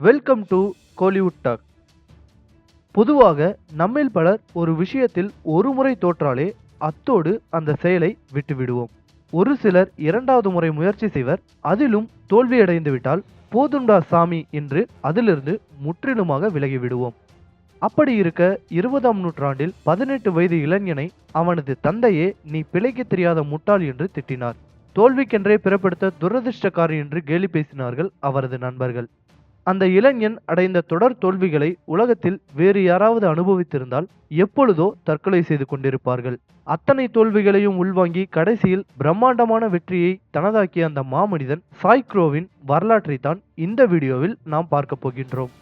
Welcome to Kollywood talk பொதுவாக நம்மில் பலர் ஒரு விஷயத்தில் ஒரு முறை தோற்றாலே அத்தோடு அந்த செயலை விட்டுவிடுவோம். ஒரு சிலர் இரண்டாவது முறை முயற்சி செய்வர் அதிலும் தோல்வியடைந்து விட்டால் சாமி என்று அதிலிருந்து முற்றிலுமாக விலகிவிடுவோம். அப்படி இருக்க இருபதாம் நூற்றாண்டில் பதினெட்டு வயது இளைஞனை அவனது தந்தையே நீ பிழைக்க தெரியாத முட்டாள் என்று திட்டினார். தோல்விக்கென்றே பிறப்படுத்த துரதிர்ஷ்டக்காரி என்று கேலி பேசினார்கள் அவரது நண்பர்கள். அந்த இளைஞன் அடைந்த தொடர் தோல்விகளை உலகத்தில் வேறு யாராவது அனுபவித்திருந்தால் எப்பொழுதோ தற்கொலை செய்து கொண்டிருப்பார்கள். அத்தனை தோல்விகளையும் உள்வாங்கி கடைசியில் பிரம்மாண்டமான வெற்றியை தனதாக்கிய அந்த மாமனிதன் சாய்க்ரோவின் வரலாற்றை தான் இந்த வீடியோவில் நாம் பார்க்க போகின்றோம்.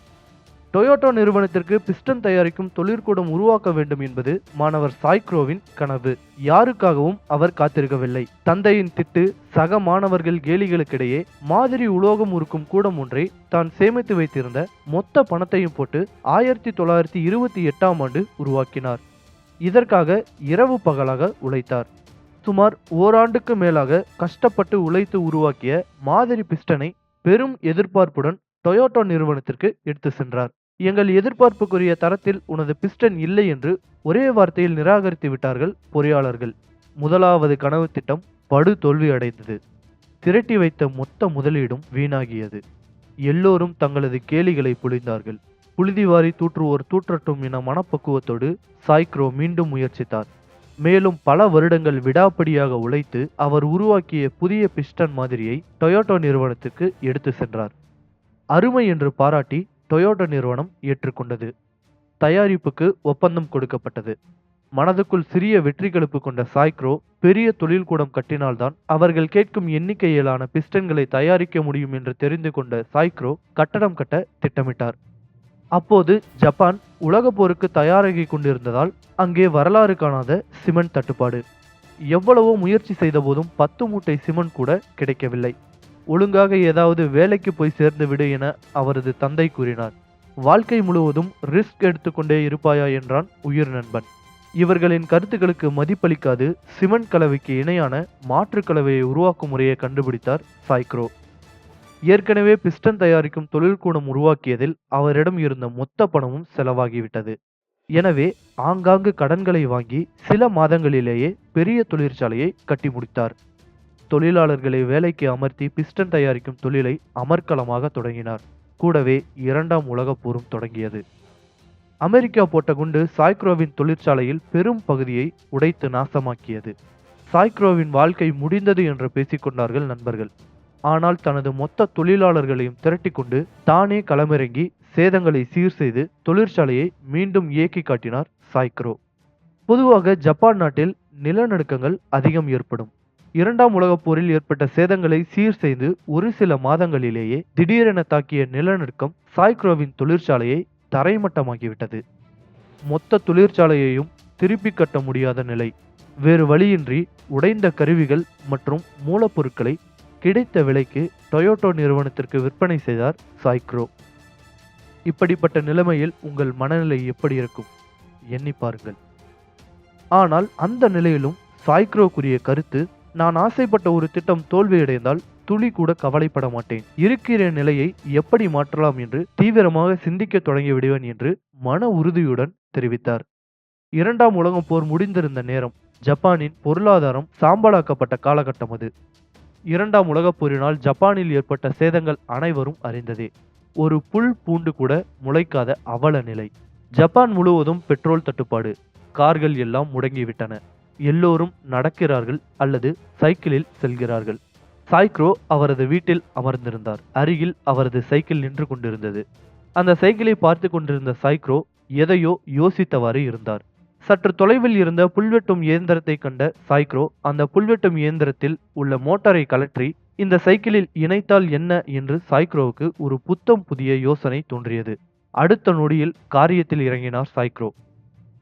டொயோட்டோ நிறுவனத்திற்கு பிஸ்டன் தயாரிக்கும் தொழிற்கூடம் உருவாக்க வேண்டும் என்பது மாணவர் சாய்க்ரோவின் கனவு. யாருக்காகவும் அவர் காத்திருக்கவில்லை. தந்தையின் திட்டு சக மாணவர்கள் கேலிகளுக்கிடையே மாதிரி உலோகம் உருக்கும் கூடம் ஒன்றை தான் சேமித்து வைத்திருந்த மொத்த பணத்தையும் போட்டு ஆயிரத்தி தொள்ளாயிரத்தி இருபத்தி எட்டாம் ஆண்டு உருவாக்கினார். இதற்காக இரவு பகலாக உழைத்தார். சுமார் ஓராண்டுக்கு மேலாக கஷ்டப்பட்டு உழைத்து உருவாக்கிய மாதிரி பிஸ்டனை பெரும் எதிர்பார்ப்புடன் டொயோட்டோ நிறுவனத்திற்கு எடுத்து சென்றார். எங்கள் எதிர்பார்ப்புக்குரிய தரத்தில் உனது பிஸ்டன் இல்லை என்று ஒரே வார்த்தையில் நிராகரித்து விட்டார்கள் பொறியாளர்கள். முதலாவது கனவு திட்டம் படு தோல்வி அடைந்தது. திரட்டி வைத்த மொத்த முதலீடும் வீணாகியது. எல்லோரும் தங்களது கேலிகளை புழிந்தார்கள். புழுதிவாரி தூற்றுவோர் தூற்றட்டும் என மனப்பக்குவத்தோடு சாய்க்ரோ மீண்டும் முயற்சித்தார். மேலும் பல வருடங்கள் விடாப்படியாக உழைத்து அவர் உருவாக்கிய புதிய பிஸ்டன் மாதிரியை டொயோட்டோ நிறுவனத்துக்கு எடுத்து சென்றார். அருமை என்று பாராட்டி டொயோட்டோ நிறுவனம் ஏற்றுக்கொண்டது. தயாரிப்புக்கு ஒப்பந்தம் கொடுக்கப்பட்டது. மனதுக்குள் சிறிய வெற்றிகளுப்பு கொண்ட சாய்க்ரோ பெரிய தொழில்கூடம் கட்டினால்தான் அவர்கள் கேட்கும் எண்ணிக்கையிலான பிஸ்டன்களை தயாரிக்க முடியும் என்று தெரிந்து கொண்ட சாய்க்ரோ கட்டடம் கட்ட திட்டமிட்டார். அப்போது ஜப்பான் உலக போருக்கு தயாராகி கொண்டிருந்ததால் அங்கே வரலாறு காணாத சிமெண்ட் தட்டுப்பாடு. எவ்வளவோ முயற்சி செய்தபோதும் பத்து மூட்டை சிமெண்ட் கூட கிடைக்கவில்லை. ஒழுங்காக ஏதாவது வேலைக்கு போய் சேர்ந்து விடு என அவரது தந்தை கூறினார். வாழ்க்கை முழுவதும் ரிஸ்க் எடுத்துக்கொண்டே இருப்பாயா என்றான் உயிர் நண்பன். இவர்களின் கருத்துக்களுக்கு மதிப்பளிக்காது சிமெண்ட் கலவைக்கு இணையான மாற்று கலவையை உருவாக்கும் முறையை கண்டுபிடித்தார் சாய்க்ரோ. ஏற்கனவே பிஸ்டன் தயாரிக்கும் தொழில்கூடம் உருவாக்கியதில் அவரிடம் இருந்த மொத்த பணமும் செலவாகிவிட்டது. எனவே ஆங்காங்கு கடன்களை வாங்கி சில மாதங்களிலேயே பெரிய தொழிற்சாலையை கட்டி முடித்தார். தொழிலாளர்களை வேலைக்கு அமர்த்தி பிஸ்டன் தயாரிக்கும் தொழிலை அமர்க்கலமாக தொடங்கினார். கூடவே இரண்டாம் உலகப் போரும் தொடங்கியது. அமெரிக்கா போட்ட குண்டு சாய்க்ரோவின் தொழிற்சாலையில் பெரும் பகுதியை உடைத்து நாசமாக்கியது. சாய்க்ரோவின் வாழ்க்கை முடிந்தது என்று பேசிக்கொண்டார்கள் நண்பர்கள். ஆனால் தனது மொத்த தொழிலாளர்களையும் திரட்டிக்கொண்டு தானே களமிறங்கி சேதங்களை சீர் செய்து தொழிற்சாலையை மீண்டும் இயக்கி காட்டினார் சாய்க்ரோ. பொதுவாக ஜப்பான் நாட்டில் நிலநடுக்கங்கள் அதிகம் ஏற்படும். இரண்டாம் உலகப் போரில் ஏற்பட்ட சேதங்களை சீர் செய்து ஒரு சில மாதங்களிலேயே திடீரென தாக்கிய நிலநடுக்கம் சாய்க்ரோவின் தொழிற்சாலையை தரைமட்டமாக்கிவிட்டது. மொத்த தொழிற்சாலையையும் திருப்பி கட்ட முடியாத நிலை. வேறு வழியின்றி உடைந்த கருவிகள் மற்றும் மூலப்பொருட்களை கிடைத்த விலைக்கு டொயோட்டோ நிறுவனத்திற்கு விற்பனை செய்தார் சாய்க்ரோ. இப்படிப்பட்ட நிலைமையில் உங்கள் மனநிலை எப்படி இருக்கும்? எண்ணி பாருங்கள். ஆனால் அந்த நிலையிலும் சாய்க்ரோக்குரிய கருத்து நான் ஆசைப்பட்ட ஒரு திட்டம் தோல்வியடைந்தால் துளி கூட கவலைப்பட மாட்டேன். இருக்கிற நிலையை எப்படி மாற்றலாம் என்று தீவிரமாக சிந்திக்க தொடங்கி விடுவேன் என்று மன உறுதியுடன் தெரிவித்தார். இரண்டாம் உலகம் போர் முடிந்திருந்த நேரம் ஜப்பானின் பொருளாதாரம் சாம்பலாக்கப்பட்ட காலகட்டம் அது. இரண்டாம் உலகப் போரினால் ஜப்பானில் ஏற்பட்ட சேதங்கள் அனைவரும் அறிந்ததே. ஒரு புல் பூண்டு கூட முளைக்காத அவல நிலை. ஜப்பான் முழுவதும் பெட்ரோல் தட்டுப்பாடு. கார்கள் எல்லாம் முடங்கிவிட்டன. எல்லோரும் நடக்கிறார்கள் அல்லது சைக்கிளில் செல்கிறார்கள். சாய்க்ரோ அவரது வீட்டில் அமர்ந்திருந்தார். அருகில் அவரது சைக்கிள் நின்று கொண்டிருந்தது. அந்த சைக்கிளை பார்த்து கொண்டிருந்த சாய்க்ரோ எதையோ யோசித்தவாறு இருந்தார். சற்று தொலைவில் இருந்த புல்வெட்டும் இயந்திரத்தை கண்ட சாய்க்ரோ அந்த புல்வெட்டும் இயந்திரத்தில் உள்ள மோட்டாரை கலற்றி இந்த சைக்கிளில் இணைத்தால் என்ன என்று சாய்க்ரோவுக்கு ஒரு புத்தம் புதிய யோசனை தோன்றியது. அடுத்த நொடியில் காரியத்தில் இறங்கினார் சாய்க்ரோ.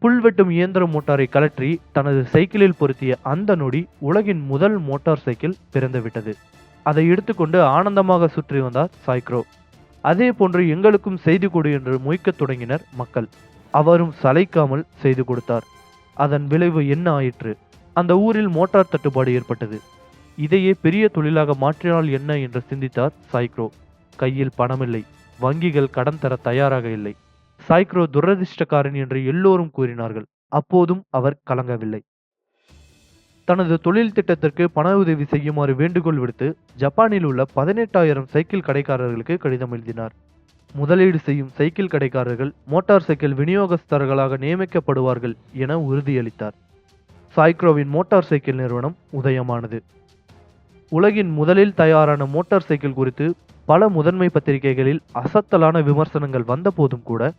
புல்வெட்டும் இயந்திர மோட்டாரை கலற்றி தனது சைக்கிளில் பொருத்திய அந்த நொடி உலகின் முதல் மோட்டார் சைக்கிள் பிறந்துவிட்டது. அதை எடுத்துக்கொண்டு ஆனந்தமாக சுற்றி வந்தார் சாய்க்ரோ. அதே போன்று எங்களுக்கும் செய்து கொடு என்று முயக்கத் தொடங்கினர் மக்கள். அவரும் சளைக்காமல் செய்து கொடுத்தார். அதன் விளைவு என்ன ஆயிற்று? அந்த ஊரில் மோட்டார் தட்டுப்பாடு ஏற்பட்டது. இதையே பெரிய தொழிலாக மாற்றினால் என்ன என்று சிந்தித்தார் சாய்க்ரோ. கையில் பணமில்லை. வங்கிகள் கடன் தர தயாராக இல்லை. சாய்க்ரோ துரதிர்ஷ்டக்காரன் என்று எல்லோரும் கூறினார்கள். அப்போதும் அவர் கலங்கவில்லை. தனது தொழில் திட்டத்திற்கு பண உதவி செய்யுமாறு வேண்டுகோள் விடுத்து ஜப்பானில் உள்ள பதினெட்டாயிரம் சைக்கிள் கடைக்காரர்களுக்கு கடிதம் எழுதினார். முதலீடு செய்யும் சைக்கிள் கடைக்காரர்கள் மோட்டார் சைக்கிள் விநியோகஸ்தர்களாக நியமிக்கப்படுவார்கள் என உறுதியளித்தார். சாய்க்ரோவின் மோட்டார் சைக்கிள் நிறுவனம் உதயமானது. உலகின் முதலில் தயாரான மோட்டார் சைக்கிள் குறித்து பல முதன்மை பத்திரிகைகளில் அசத்தலான விமர்சனங்கள் வந்தபோதும் கூட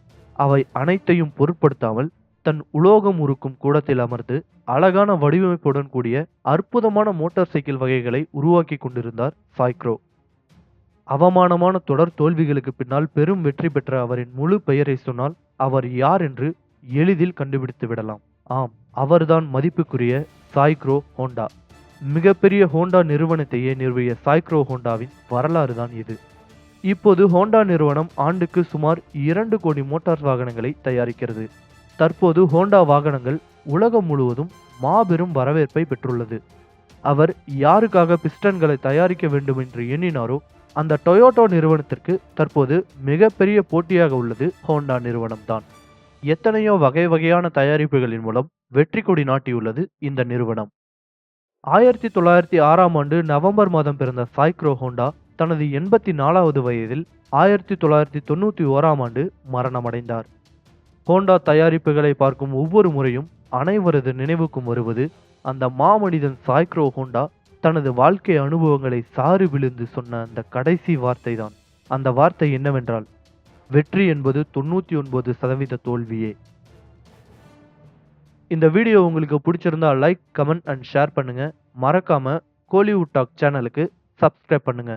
அவை அனைத்தையும் பொருட்படுத்தாமல் தன் உலோகம் உருக்கும் கூடத்தில் அமர்ந்து அழகான வடிவமைப்புடன் கூடிய அற்புதமான மோட்டார் சைக்கிள் வகைகளை உருவாக்கி கொண்டிருந்தார் சாய்க்ரோ. அவமானமான தொடர் தோல்விகளுக்கு பின்னால் பெரும் வெற்றி பெற்ற அவரின் முழு பெயரை சொன்னால் அவர் யார் என்று எளிதில் கண்டுபிடித்து விடலாம். ஆம் அவர்தான் மதிப்புக்குரிய சாய்க்ரோ ஹோண்டா. மிகப்பெரிய ஹோண்டா நிறுவனத்தையே நிறுவிய சாய்க்ரோ ஹோண்டாவின் வரலாறு தான் இது. இப்போது ஹோண்டா நிறுவனம் ஆண்டுக்கு சுமார் இரண்டு கோடி மோட்டார் வாகனங்களை தயாரிக்கிறது. தற்போது ஹோண்டா வாகனங்கள் உலகம் முழுவதும் மாபெரும் வரவேற்பை பெற்றுள்ளது. அவர் யாருக்காக பிஸ்டன்களை தயாரிக்க வேண்டும் என்று எண்ணினாரோ அந்த டொயோட்டோ நிறுவனத்திற்கு தற்போது மிகப்பெரிய போட்டியாக உள்ளது ஹோண்டா நிறுவனம்தான். எத்தனையோ வகை வகையான தயாரிப்புகளின் மூலம் வெற்றி கொடி நாட்டியுள்ளது இந்த நிறுவனம். ஆயிரத்தி தொள்ளாயிரத்தி ஆறாம் ஆண்டு நவம்பர் மாதம் பிறந்த சாய்க்ரோ ஹோண்டா தனது எண்பத்தி நாலாவது வயதில் ஆயிரத்தி தொள்ளாயிரத்தி தொண்ணூற்றி ஓராம் ஆண்டு மரணமடைந்தார். ஹோண்டா தயாரிப்புகளை பார்க்கும் ஒவ்வொரு முறையும் அனைவரது நினைவுக்கும் வருவது அந்த மாமனிதன் சாய்க்ரோ ஹோண்டா தனது வாழ்க்கை அனுபவங்களை சாறு விழுந்து சொன்ன அந்த கடைசி வார்த்தை தான் அந்த வார்த்தை என்னவென்றால் வெற்றி என்பது தொண்ணூற்றி ஒன்பது சதவீத தோல்வியே. இந்த வீடியோ உங்களுக்கு பிடிச்சிருந்தா லைக் கமெண்ட் அண்ட் ஷேர் பண்ணுங்க. மறக்காம கோலிவுட் டாக் சேனலுக்கு சப்ஸ்கிரைப் பண்ணுங்க.